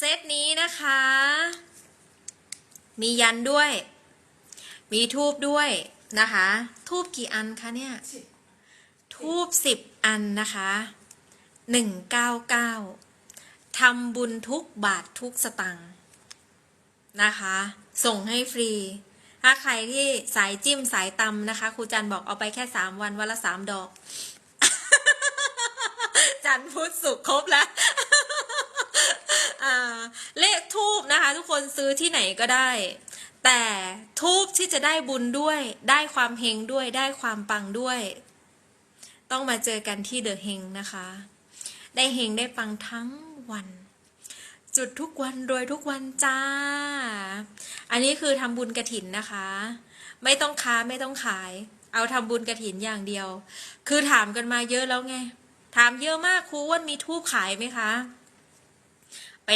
เซตนี้นะคะ มียันด้วย มีทูบด้วยนะคะ ทูบกี่อันคะเนี่ย ทูบสิบอันนะคะหนึ่งเก้าเก้าทำบุญทุกบาททุกสตังค์นะคะ ส่งให้ฟรี ถ้าใครที่สายจิ้มสายตำนะคะครูจันบอกเอาไปแค่สามวันวันละสามดอก จันพุทธศุกร์ครบแล้ว เลขทูบนะคะ ทุกคนซื้อที่ไหนก็ได้ แต่ทูบที่จะได้บุญด้วย ได้ความเฮงด้วยได้ความปังด้วย ต้องมาเจอกันที่เดอะเฮงนะคะ ได้เฮงได้ปังทั้งวัน จุดทุกวันรวยทุกวันจ้า อันนี้คือทำบุญกระถินนะคะ ไม่ต้องค้าไม่ต้องขาย เอาทำบุญกระถินอย่างเดียว คือถามกันมาเยอะแล้วไงถามเยอะมากครูอ้วนมีทูบขายไหมคะ ไป